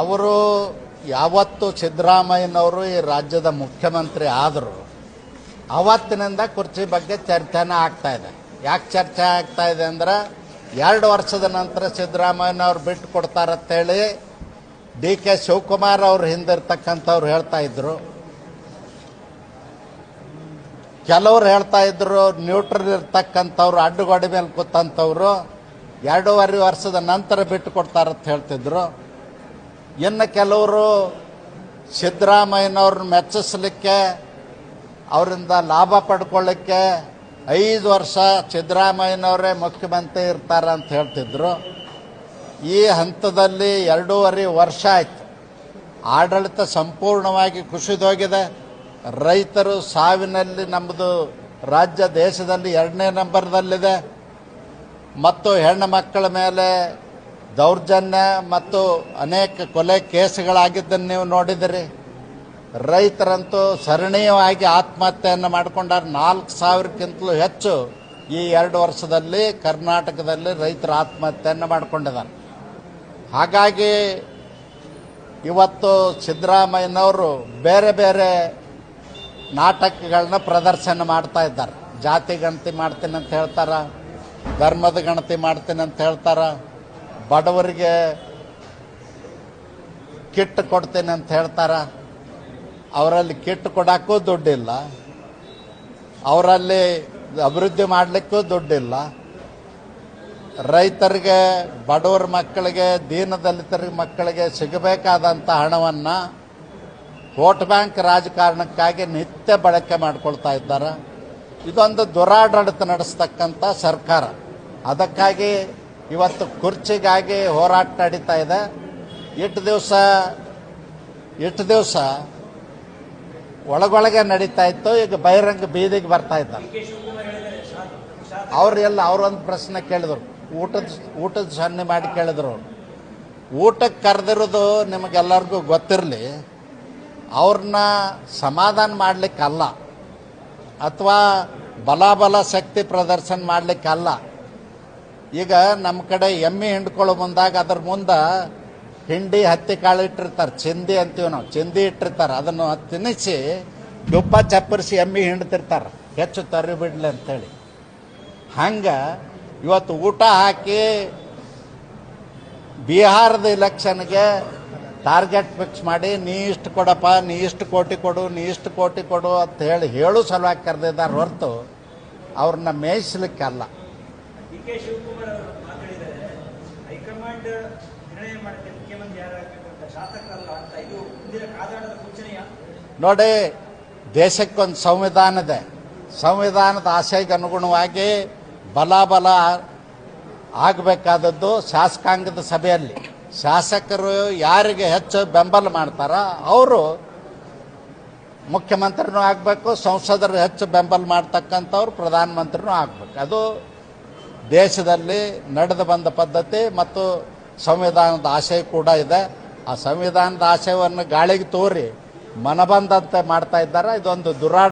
ಅವರು ಯಾವತ್ತು ಸಿದ್ದರಾಮಯ್ಯನವರು ಈ ರಾಜ್ಯದ ಮುಖ್ಯಮಂತ್ರಿ ಆದರು. ಅವತ್ತಿನಿಂದ ಕುರ್ಚಿ ಬಗ್ಗೆ ಚರ್ಚೆನೇ ಆಗ್ತಾ ಇದೆ. ಯಾಕೆ ಚರ್ಚೆ ಆಗ್ತಾ ಇದೆ ಅಂದ್ರೆ ಎರಡು ವರ್ಷದ ನಂತರ ಸಿದ್ದರಾಮಯ್ಯನವ್ರು ಬಿಟ್ಟು ಕೊಡ್ತಾರಂತೇಳಿ ಡಿ ಕೆ ಶಿವಕುಮಾರ್ ಅವ್ರ ಹಿಂದಿರ್ತಕ್ಕಂಥವ್ರು ಹೇಳ್ತಾ ಇದ್ರು. ಕೆಲವ್ರು ಹೇಳ್ತಾ ಇದ್ರು ನ್ಯೂಟ್ರಲ್ ಇರ್ತಕ್ಕಂಥವ್ರು, ಅಡ್ಡುಗೋಡೆ ಮೇಲೆ ಕೂತಂಥವ್ರು. ಎರಡೂವರೆ ವರ್ಷದ ನಂತರ ಬಿಟ್ಟು ಕೊಡ್ತಾರಂತ ಹೇಳ್ತಿದ್ರು. ಇನ್ನು ಕೆಲವರು ಸಿದ್ದರಾಮಯ್ಯನವ್ರನ್ನ ಮೆಚ್ಚಿಸ್ಲಿಕ್ಕೆ, ಅವರಿಂದ ಲಾಭ ಪಡ್ಕೊಳ್ಳಿಕ್ಕೆ ಐದು ವರ್ಷ ಸಿದ್ದರಾಮಯ್ಯನವರೇ ಮುಖ್ಯಮಂತ್ರಿ ಇರ್ತಾರೆ ಅಂತ ಹೇಳ್ತಿದ್ರು. ಈ ಹಂತದಲ್ಲಿ ಎರಡೂವರೆ ವರ್ಷ ಆಯ್ತು. ಆಡಳಿತ ಸಂಪೂರ್ಣವಾಗಿ ಕುಸಿದೋಗಿದೆ. ರೈತರು ಸಾವಿನಲ್ಲಿ ನಮ್ಮದು ರಾಜ್ಯ ದೇಶದಲ್ಲಿ ಎರಡನೇ ನಂಬರ್ದಲ್ಲಿದೆ. ಮತ್ತು ಹೆಣ್ಣು ಮಕ್ಕಳ ಮೇಲೆ ದೌರ್ಜನ್ಯ ಮತ್ತು ಅನೇಕ ಕೊಲೆ ಕೇಸುಗಳಾಗಿದ್ದನ್ನು ನೀವು ನೋಡಿದಿರಿ ರೈತರಂತೂ ಸರಣೀಯವಾಗಿ ಆತ್ಮಹತ್ಯೆಯನ್ನು ಮಾಡಿಕೊಂಡಾರ ನಾಲ್ಕು ಸಾವಿರಕ್ಕಿಂತಲೂ ಹೆಚ್ಚು ಈ ಎರಡು ವರ್ಷದಲ್ಲಿ ಕರ್ನಾಟಕದಲ್ಲಿ ರೈತರು ಆತ್ಮಹತ್ಯೆಯನ್ನು ಮಾಡಿಕೊಂಡಿದ್ದಾರೆ. ಹಾಗಾಗಿ ಇವತ್ತು ಸಿದ್ದರಾಮಯ್ಯನವರು ಬೇರೆ ಬೇರೆ ನಾಟಕಗಳನ್ನ ಪ್ರದರ್ಶನ ಮಾಡ್ತಾ ಇದ್ದಾರೆ. ಜಾತಿ ಗಣತಿ ಮಾಡ್ತೀನಿ ಅಂತ ಹೇಳ್ತಾರ? ಧರ್ಮದ ಗಣತಿ ಮಾಡ್ತೇನೆ ಅಂತ ಹೇಳ್ತಾರ. ಬಡವರಿಗೆ ಕಿಟ್ ಕೊಡ್ತೇನೆ ಅಂತ ಹೇಳ್ತಾರ. ಅವರಲ್ಲಿ ಕಿಟ್ ಕೊಡಕ್ಕೂ ದುಡ್ಡಿಲ್ಲ. ಅವರಲ್ಲಿ ಅಭಿವೃದ್ಧಿ ಮಾಡಲಿಕ್ಕೂ ದುಡ್ಡಿಲ್ಲ. ರೈತರಿಗೆ, ಬಡವರ ಮಕ್ಕಳಿಗೆ ದೀನದಲಿತರ ಮಕ್ಕಳಿಗೆ ಸಿಗಬೇಕಾದಂಥ ಹಣವನ್ನು ವೋಟ್ ಬ್ಯಾಂಕ್ ರಾಜಕಾರಣಕ್ಕಾಗಿ ನಿತ್ಯ ಬಳಕೆ ಮಾಡ್ಕೊಳ್ತಾ ಇದ್ದಾರೆ. ಇದೊಂದು ದುರಾಡಳಿತ ನಡೆಸ್ತಕ್ಕಂಥ ಸರ್ಕಾರ. ಅದಕ್ಕಾಗಿ ಇವತ್ತು ಕುರ್ಚಿಗಾಗಿ ಹೋರಾಟ ನಡೀತಾ ಇದೆ. ಇಟ್ಟು ದಿವಸ ಇಟ್ಟು ದಿವಸ ಒಳಗೊಳಗೆ ನಡೀತಾ ಇತ್ತು. ಈಗ ಬಹಿರಂಗ ಬೀದಿಗೆ ಬರ್ತಾ ಇದ್ದಾರೆ. ಅವರೆಲ್ಲ ಅವ್ರೊಂದು ಪ್ರಶ್ನೆ ಕೇಳಿದ್ರು. ಊಟದ ಊಟದ ಸನ್ನೆ ಮಾಡಿ ಕೇಳಿದ್ರು ಊಟಕ್ಕೆ ಕರೆದಿರೋದು ನಿಮಗೆಲ್ಲರಿಗೂ ಗೊತ್ತಿರಲಿ. ಅವ್ರನ್ನ ಸಮಾಧಾನ ಮಾಡಲಿಕ್ಕಲ್ಲ. ಅಥವಾ ಬಲಾಬಲ ಶಕ್ತಿ ಪ್ರದರ್ಶನ ಮಾಡಲಿಕ್ಕಲ್ಲ. ಈಗ ನಮ್ಮ ಕಡೆ ಎಮ್ಮೆ ಹಿಂಡ್ಕೊಳ್ಳೋ ಮುಂದಾಗ ಅದ್ರ ಮುಂದೆ ಹಿಂಡಿ ಹತ್ತಿ ಕಾಳು ಇಟ್ಟಿರ್ತಾರೆ, ಚಿಂದಿ ಅಂತೀವಿ ನಾವು, ಚಿಂದಿ ಇಟ್ಟಿರ್ತಾರೆ. ಅದನ್ನು ತಿನ್ನಿಸಿ ದುಪ್ಪ ಚಪ್ಪರಿಸಿ ಎಮ್ಮೆ ಹಿಂಡ್ತಿರ್ತಾರೆ. ಹೆಚ್ಚು ತರಿ ಬಿಡ್ಲಿ ಅಂತೇಳಿ. ಹಂಗೆ ಇವತ್ತು ಊಟ ಹಾಕಿ ಬಿಹಾರದ ಇಲೆಕ್ಷನ್ಗೆ ಟಾರ್ಗೆಟ್ ಫಿಕ್ಸ್ ಮಾಡಿ ನೀ ಇಷ್ಟು ಕೊಡಪ್ಪ ನೀ ಇಷ್ಟು ಕೋಟಿ ಕೊಡು ನೀ ಇಷ್ಟು ಕೋಟಿ ಕೊಡು ಅಂತ ಹೇಳಿ ಹೇಳು ಸಲುವಾಗಿ ಕರೆದಿದ್ದಾರೆ ಹೊರತು ಅವ್ರನ್ನ ಮೇಯಿಸ್ಲಿಕ್ಕಲ್ಲ. ನೋಡಿ ದೇಶಕ್ಕೊಂದು ಸಂವಿಧಾನ ಇದೆ. ಸಂವಿಧಾನದ ಆಶಯಕ್ಕೆ ಅನುಗುಣವಾಗಿ ಬಲಾಬಲ ಆಗಬೇಕಾದದ್ದು ಶಾಸಕಾಂಗದ ಸಭೆಯಲ್ಲಿ. ಶಾಸಕರು ಯಾರಿಗೆ ಹೆಚ್ಚು ಬೆಂಬಲ ಮಾಡ್ತಾರ ಅವರು ಮುಖ್ಯಮಂತ್ರಿನೂ ಆಗಬೇಕು, ಸಂಸದರು ಹೆಚ್ಚು ಬೆಂಬಲ ಮಾಡ್ತಕ್ಕಂಥವ್ರು ಪ್ರಧಾನಮಂತ್ರಿನೂ ಆಗಬೇಕು. ಅದು ದೇಶದಲ್ಲಿ ನಡೆದು ಬಂದ ಪದ್ಧತಿ ಮತ್ತು ಸಂವಿಧಾನದ ಆಶಯ ಕೂಡ ಇದೆ. ಆ ಸಂವಿಧಾನದ ಆಶಯವನ್ನು ಗಾಳಿಗೆ ತೋರಿ ಮನಬಂದಂತೆ ಮಾಡ್ತಾ ಇದ್ದಾರೆ? ಇದೊಂದು ದುರಾ